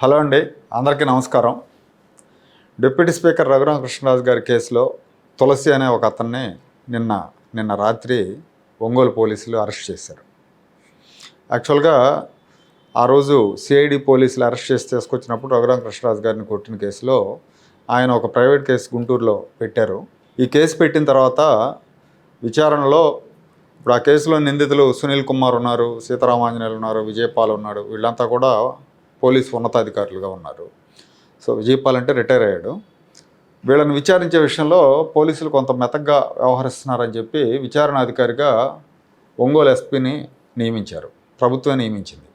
Hello అండి అందరికీ నమస్కారం. డిప్యూటీ స్పీకర్ రఘురామకృష్ణరాజు గారి కేసులో తులసి అనే ఒక అతన్ని నిన్న నిన్న రాత్రి ఒంగోలు పోలీసులు అరెస్ట్ చేశారు. యాక్చువల్గా ఆ రోజు సిఐడి పోలీసులు అరెస్ట్ చేసి తీసుకొచ్చినప్పుడు రఘురామకృష్ణరాజు గారిని కొట్టిన కేసులో ఆయన ఒక ప్రైవేట్ కేసు గుంటూరులో పెట్టారు. ఈ కేసు పెట్టిన తర్వాత విచారణలో ఇప్పుడు ఆ కేసులో నిందితులు సునీల్ కుమార్ ఉన్నారు సీతారామాంజనేయులు ఉన్నారు విజయపాల్ ఉన్నాడు వీళ్ళంతా కూడా పోలీసు ఉన్నతాధికారులుగా ఉన్నారు. సో విజయపాల్ అంటే రిటైర్ అయ్యాడు. వీళ్ళని విచారించే విషయంలో పోలీసులు కొంత మెతగ్గా వ్యవహరిస్తున్నారని చెప్పి విచారణ అధికారిగా ఒంగోలు ఎస్పీని నియమించారు. ప్రభుత్వం నియమించింది.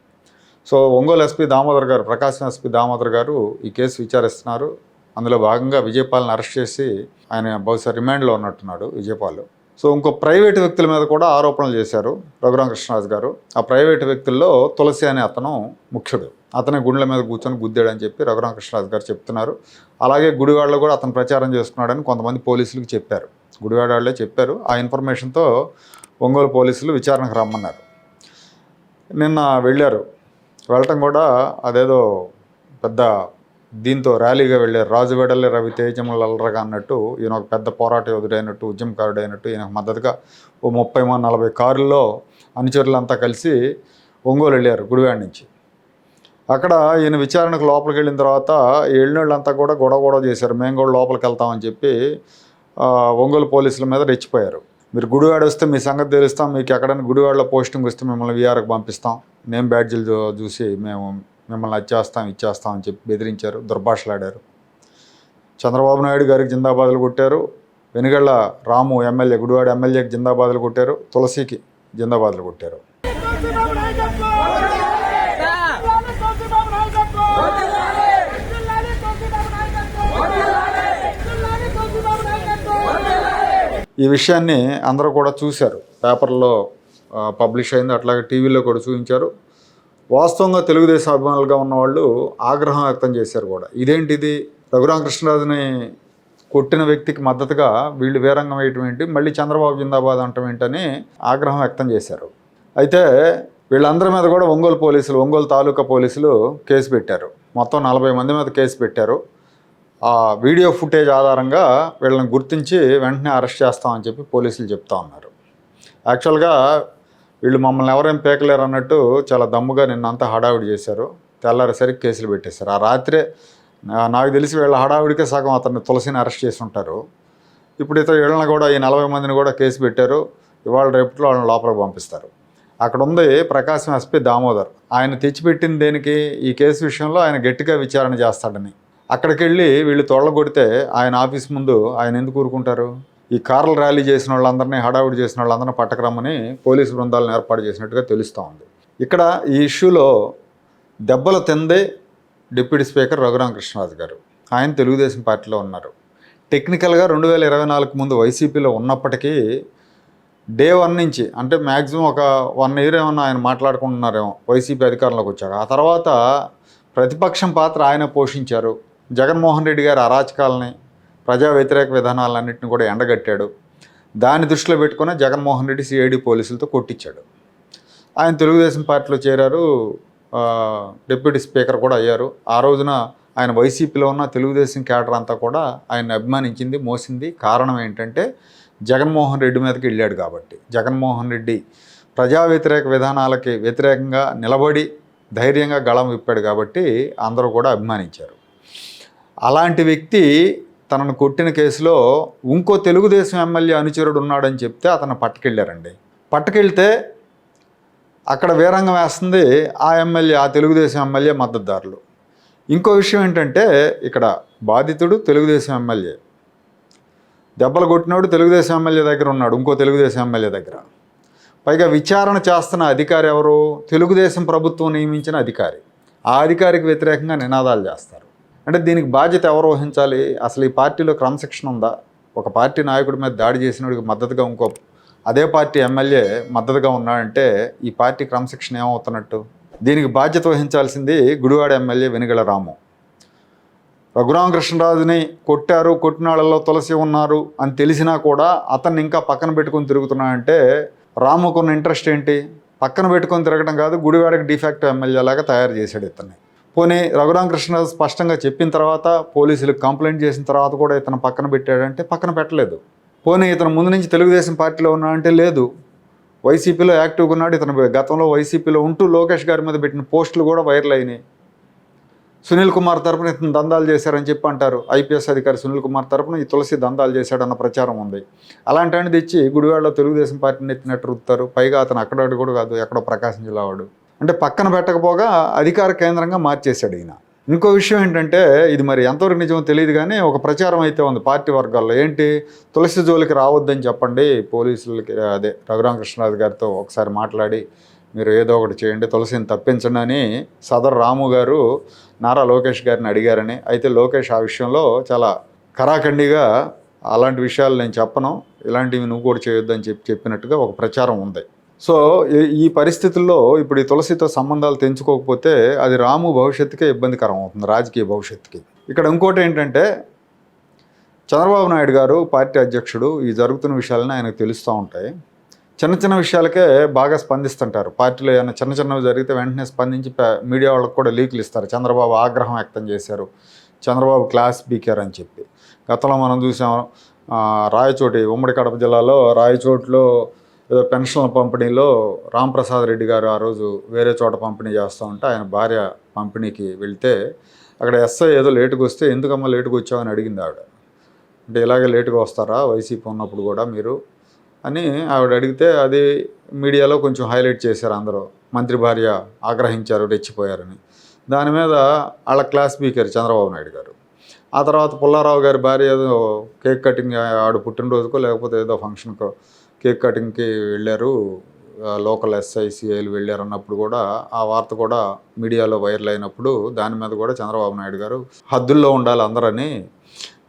సో ఒంగోలు ఎస్పీ దామోదర్ గారు ప్రకాశం ఎస్పీ దామోదర్ గారు ఈ కేసు విచారిస్తున్నారు. అందులో భాగంగా విజయపాల్ని అరెస్ట్ చేసి ఆయన బహుశా రిమాండ్లో ఉన్నట్టున్నాడు విజయపాల్. సో ఇంకో ప్రైవేట్ వ్యక్తుల మీద కూడా ఆరోపణలు చేశారు రఘురామకృష్ణరాజు గారు. ఆ ప్రైవేట్ వ్యక్తుల్లో తులసి అనే అతను ముఖ్యుడు. అతని గుండెల మీద కూర్చొని గుద్దాడని చెప్పి రఘురామకృష్ణరాజు గారు చెప్తున్నారు. అలాగే గుడివాడలో కూడా అతను ప్రచారం చేస్తున్నాడని కొంతమంది పోలీసులకు చెప్పారు. గుడివాడ వాళ్ళే చెప్పారు. ఆ ఇన్ఫర్మేషన్తో ఒంగోలు పోలీసులు విచారణకు రమ్మన్నారు. నిన్న వెళ్ళారు. వెళ్ళటం కూడా అదేదో పెద్ద దీంతో ర్యాలీగా వెళ్ళారు. రాజు వెడల్లి రవి తేజములు అల్లరగా అన్నట్టు ఈయన ఒక పెద్ద పోరాట యోధుడైనట్టు ఉద్యమకారుడు అయినట్టు ఈయనకు మద్దతుగా ఓ ముప్పై నలభై కారుల్లో అనుచరులంతా కలిసి ఒంగోలు వెళ్ళారు గుడివాడ నుంచి. అక్కడ ఈయన విచారణకు లోపలికి వెళ్ళిన తర్వాత ఈ వెళ్ళినోళ్ళంతా కూడా గొడవ గొడవ చేశారు. మేము కూడా లోపలికి వెళ్తామని చెప్పి ఒంగోలు పోలీసుల మీద రెచ్చిపోయారు. మీరు గుడివాడ వస్తే మీ సంగతి తెలుస్తాం. మీకు ఎక్కడైనా గుడివాడలో పోస్టింగ్ వస్తే మిమ్మల్ని వీఆర్కి పంపిస్తాం. నేమ్ బ్యాడ్జీలు చూసి మేము మిమ్మల్ని వచ్చేస్తాం ఇచ్చేస్తాం అని చెప్పి బెదిరించారు. దుర్భాషలాడారు. చంద్రబాబు నాయుడు గారికి జిందాబాదులు కొట్టారు. వెనుగళ్ళ రాము ఎమ్మెల్యే గుడివాడ ఎమ్మెల్యేకి జిందాబాదులు కొట్టారు. తులసికి జిందాబాదులు కొట్టారు. ఈ విషయాన్ని అందరూ కూడా చూశారు. పేపర్లో పబ్లిష్ అయింది. అట్లాగే టీవీలో కూడా చూపించారు. వాస్తవంగా తెలుగుదేశం అభిమానులుగా ఉన్నవాళ్ళు ఆగ్రహం వ్యక్తం చేశారు కూడా. ఇదేంటిది? రఘురామకృష్ణరాజుని కొట్టిన వ్యక్తికి మద్దతుగా వీళ్ళు వీరంగం వేయటం ఏంటి? మళ్ళీ చంద్రబాబు జిందాబాద్ అంటం ఏంటని ఆగ్రహం వ్యక్తం చేశారు. అయితే వీళ్ళందరి మీద కూడా ఒంగోలు పోలీసులు ఒంగోలు తాలూకా పోలీసులు కేసు పెట్టారు. మొత్తం నలభై మంది మీద కేసు పెట్టారు. ఆ వీడియో ఫుటేజ్ ఆధారంగా వీళ్ళని గుర్తించి వెంటనే అరెస్ట్ చేస్తామని చెప్పి పోలీసులు చెప్తా ఉన్నారు. యాక్చువల్గా వీళ్ళు మమ్మల్ని ఎవరేం పేకలేరు అన్నట్టు చాలా దమ్ముగా నిన్నంతా హడావిడి చేశారు. తెల్లారేసరికి కేసులు పెట్టేశారు. ఆ రాత్రే నాకు తెలిసి వీళ్ళ హడావిడికే సగం అతన్ని తులసిని అరెస్ట్ చేసి ఉంటారు. ఇప్పుడు ఇతర వీళ్ళని కూడా ఈ నలభై మందిని కూడా కేసు పెట్టారు. ఇవాళ రేపట్లో వాళ్ళని లోపలికి పంపిస్తారు. అక్కడ ఉంది ప్రకాశం ఎస్పీ దామోదర్. ఆయన తెచ్చిపెట్టింది దేనికి? ఈ కేసు విషయంలో ఆయన గట్టిగా విచారణ చేస్తాడని. అక్కడికి వెళ్ళి వీళ్ళు తొడగొడితే ఆయన ఆఫీస్ ముందు ఆయన ఎందుకు ఊరుకుంటారు? ఈ కార్ల ర్యాలీ చేసిన వాళ్ళందరినీ హడావుడి చేసిన వాళ్ళందరినీ పట్టకరమ్మని పోలీసు బృందాలను ఏర్పాటు చేసినట్టుగా తెలుస్తూ ఉంది. ఇక్కడ ఈ ఇష్యూలో దెబ్బలు తిందే డిప్యూటీ స్పీకర్ రఘురామకృష్ణరాజు గారు. ఆయన తెలుగుదేశం పార్టీలో ఉన్నారు. టెక్నికల్గా రెండు వేల ఇరవై నాలుగు ముందు వైసీపీలో ఉన్నప్పటికీ డే వన్ నుంచి అంటే మ్యాక్సిమం ఒక వన్ ఇయర్ ఏమన్నా ఆయన మాట్లాడుకుంటున్నారేమో వైసీపీ అధికారంలోకి వచ్చాక. ఆ తర్వాత ప్రతిపక్షం పాత్ర ఆయన పోషించారు. జగన్మోహన్ రెడ్డి గారి అరాచకాలని ప్రజా వ్యతిరేక విధానాలన్నింటిని కూడా ఎండగట్టాడు. దాన్ని దృష్టిలో పెట్టుకుని జగన్మోహన్ రెడ్డి సిఐడి పోలీసులతో కొట్టించాడు. ఆయన తెలుగుదేశం పార్టీలో చేరారు. డిప్యూటీ స్పీకర్ కూడా అయ్యారు. ఆ రోజున ఆయన వైసీపీలో ఉన్న తెలుగుదేశం క్యాడర్ అంతా కూడా ఆయన అభిమానించింది మోసింది. కారణం ఏంటంటే జగన్మోహన్ రెడ్డి మీదకి వెళ్ళాడు కాబట్టి. జగన్మోహన్ రెడ్డి ప్రజా వ్యతిరేక విధానాలకి వ్యతిరేకంగా నిలబడి ధైర్యంగా గళం విప్పాడు కాబట్టి అందరూ కూడా అభిమానించారు. అలాంటి వ్యక్తి తనను కొట్టిన కేసులో ఇంకో తెలుగుదేశం ఎమ్మెల్యే అనుచరుడు ఉన్నాడని చెప్తే అతను పట్టుకెళ్ళారండి. పట్టుకెళ్తే అక్కడ వీరంగం వేస్తుంది ఆ ఎమ్మెల్యే ఆ తెలుగుదేశం ఎమ్మెల్యే మద్దతుదారులు. ఇంకో విషయం ఏంటంటే ఇక్కడ బాధితుడు తెలుగుదేశం ఎమ్మెల్యే. దెబ్బలు కొట్టినోడు తెలుగుదేశం ఎమ్మెల్యే దగ్గర ఉన్నాడు ఇంకో తెలుగుదేశం ఎమ్మెల్యే దగ్గర. పైగా విచారణ చేస్తున్న అధికారి ఎవరు? తెలుగుదేశం ప్రభుత్వం నియమించిన అధికారి. ఆ అధికారికి వ్యతిరేకంగా నినాదాలు చేస్తారు. అంటే దీనికి బాధ్యత ఎవరు వహించాలి? అసలు ఈ పార్టీలో క్రమశిక్షణ ఉందా? ఒక పార్టీ నాయకుడి మీద దాడి చేసినోడికి మద్దతుగా ఇంకో అదే పార్టీ ఎమ్మెల్యే మద్దతుగా ఉన్నాడంటే ఈ పార్టీ క్రమశిక్షణ ఏమవుతున్నట్టు? దీనికి బాధ్యత వహించాల్సింది గుడివాడ ఎమ్మెల్యే వెనుగల రాము. రఘురామకృష్ణరాజుని కొట్టారు కొట్టిన వాళ్ళలో తులసి ఉన్నారు అని తెలిసినా కూడా అతన్ని ఇంకా పక్కన పెట్టుకొని తిరుగుతున్నాడంటే రాముకున్న ఇంట్రెస్ట్ ఏంటి? పక్కన పెట్టుకొని తిరగడం కాదు గుడివాడకి డిఫాక్ట్ ఎమ్మెల్యే లాగా తయారు చేశాడు ఇతన్ని. పోనీ రఘురామకృష్ణ స్పష్టంగా చెప్పిన తర్వాత పోలీసులకు కంప్లైంట్ చేసిన తర్వాత కూడా ఇతను పక్కన పెట్టాడంటే పక్కన పెట్టలేదు. పోనీ ఇతను ముందు నుంచి తెలుగుదేశం పార్టీలో ఉన్నాడంటే లేదు. వైసీపీలో యాక్టివ్గా ఉన్నాడు ఇతను గతంలో వైసీపీలో ఉంటూ లోకేష్ గారి మీద పెట్టిన పోస్టులు కూడా వైరల్ అయినాయి. సునీల్ కుమార్ తరపున ఇతను దందాలు చేశారని చెప్పి అంటారు. ఐపీఎస్ అధికారి సునీల్ కుమార్ తరపున ఈ తులసి దందాలు చేశాడన్న ప్రచారం ఉంది. అలాంటి తెచ్చి గుడివాడలో తెలుగుదేశం పార్టీని ఎత్తినట్టు రుతారు పైగా అతను అక్కడ కూడా కాదు ఎక్కడో ప్రకాశం జిల్లా వాడు. అంటే పక్కన పెట్టకపోగా అధికార కేంద్రంగా మార్చేశాడు ఈయన. ఇంకో విషయం ఏంటంటే ఇది మరి ఎంతవరకు నిజమో తెలియదు కానీ ఒక ప్రచారం అయితే ఉంది పార్టీ వర్గాల్లో. ఏంటి? తులసి జోలికి రావద్దని చెప్పండి పోలీసులకి అదే రఘురామకృష్ణరాజు గారితో ఒకసారి మాట్లాడి మీరు ఏదో ఒకటి చేయండి తులసిని తప్పించండి అని సదర్ రాము గారు నారా లోకేష్ గారిని అడిగారని. అయితే లోకేష్ ఆ విషయంలో చాలా కరాఖండిగా అలాంటి విషయాలు నేను చెప్పను ఇలాంటివి నువ్వు కూడా చేయొద్దని చెప్పి చెప్పినట్టుగా ఒక ప్రచారం ఉంది. సో ఈ- ఈ పరిస్థితుల్లో ఇప్పుడు ఈ తులసితో సంబంధాలు తెంచుకోకపోతే అది రాము భవిష్యత్తుకే ఇబ్బందికరం అవుతుంది రాజకీయ భవిష్యత్తుకి. ఇక్కడ ఇంకోటి ఏంటంటే చంద్రబాబు నాయుడు గారు పార్టీ అధ్యక్షుడు ఈ జరుగుతున్న విషయాలని ఆయనకు తెలుస్తూ ఉంటాయి. చిన్న చిన్న విషయాలకే బాగా స్పందిస్తుంటారు. పార్టీలో ఏమైనా చిన్న చిన్నవి జరిగితే వెంటనే స్పందించి మీడియా వాళ్ళకి కూడా లీకులు ఇస్తారు. చంద్రబాబు ఆగ్రహం వ్యక్తం చేశారు. చంద్రబాబు క్లాస్ స్పీకర్ అని చెప్పి. గతంలో మనం చూసాం రాయచోటి ఉమ్మడి కడప జిల్లాలో రాయచోటిలో ఏదో పెన్షన్ల పంపిణీలో రాంప్రసాద్ రెడ్డి గారు ఆ రోజు వేరే చోట పంపిణీ చేస్తూ ఉంటే ఆయన భార్య పంపిణీకి వెళ్తే అక్కడ ఎస్ఐ ఏదో లేటుగా వస్తే ఎందుకమ్మా లేటుగా వచ్చావని అడిగింది ఆవిడ. అంటే ఇలాగే లేటుగా వస్తారా? వైసీపీ ఉన్నప్పుడు కూడా మీరు? అని ఆవిడ అడిగితే అది మీడియాలో కొంచెం హైలైట్ చేశారు అందరూ. మంత్రి భార్య ఆగ్రహించారు రెచ్చిపోయారని. దాని మీద వాళ్ళ క్లాస్ స్పీకర్ చంద్రబాబు నాయుడు గారు. ఆ తర్వాత పుల్లారావు గారి భార్య ఏదో కేక్ కటింగ్ ఆడు పుట్టినరోజుకో లేకపోతే ఏదో ఫంక్షన్కో కేక్ కటింగ్కి వెళ్ళారు. లోకల్ ఎస్ఐసిఐలు వెళ్ళారు అన్నప్పుడు కూడా ఆ వార్త కూడా మీడియాలో వైరల్ అయినప్పుడు దాని మీద కూడా చంద్రబాబు నాయుడు గారు హద్దుల్లో ఉండాలి అందరని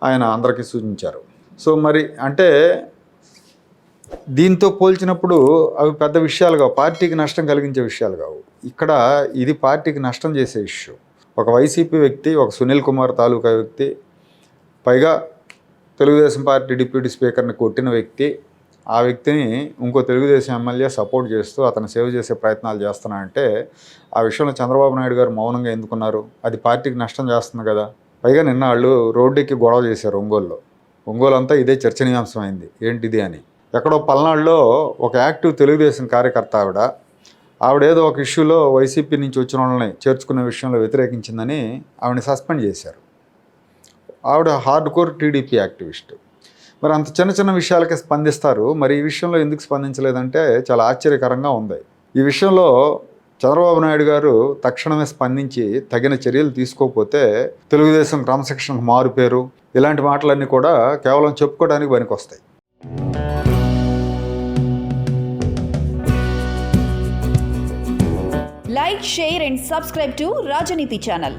ఆయన అందరికీ సూచించారు. సో మరి అంటే దీంతో పోల్చినప్పుడు అవి పెద్ద విషయాలు కావు. పార్టీకి నష్టం కలిగించే విషయాలు కావు. ఇక్కడ ఇది పార్టీకి నష్టం చేసే ఇష్యూ. ఒక వైసీపీ వ్యక్తి ఒక సునీల్ కుమార్ తాలూకా వ్యక్తి పైగా తెలుగుదేశం పార్టీ డిప్యూటీ స్పీకర్ని కొట్టిన వ్యక్తి ఆ వ్యక్తిని ఇంకో తెలుగుదేశం ఎమ్మెల్యే సపోర్ట్ చేస్తూ అతను సేవ్ చేసే ప్రయత్నాలు చేస్తున్నారంటే ఆ విషయంలో చంద్రబాబు నాయుడు గారు మౌనంగా ఎందుకున్నారు? అది పార్టీకి నష్టం చేస్తుంది కదా. పైగా నిన్న వాళ్ళు రోడ్డుకి గొడవ చేశారు ఒంగోలులో. ఒంగోలు అంతా ఇదే చర్చనీయాంశం అయింది ఏంటిది అని. ఎక్కడో పల్నాడులో ఒక యాక్టివ్ తెలుగుదేశం కార్యకర్త ఆవిడ ఆవిడ ఏదో ఒక ఇష్యూలో వైసీపీ నుంచి వచ్చిన వాళ్ళని చేర్చుకునే విషయంలో వ్యతిరేకించిందని ఆవిడని సస్పెండ్ చేశారు. ఆవిడ హార్డ్ కోర్ టీడీపీ యాక్టివిస్ట్. మరి అంత చిన్న చిన్న విషయాలకే స్పందిస్తారు. మరి ఈ విషయంలో ఎందుకు స్పందించలేదంటే చాలా ఆశ్చర్యకరంగా ఉంది. ఈ విషయంలో చంద్రబాబు నాయుడు గారు తక్షణమే స్పందించి తగిన చర్యలు తీసుకోకపోతే తెలుగుదేశం క్రమశిక్షణకు మారుపేరు. ఇలాంటి మాటలన్నీ కూడా కేవలం చెప్పుకోవడానికి పనికొస్తాయి. Like share and subscribe to Rajaniti channel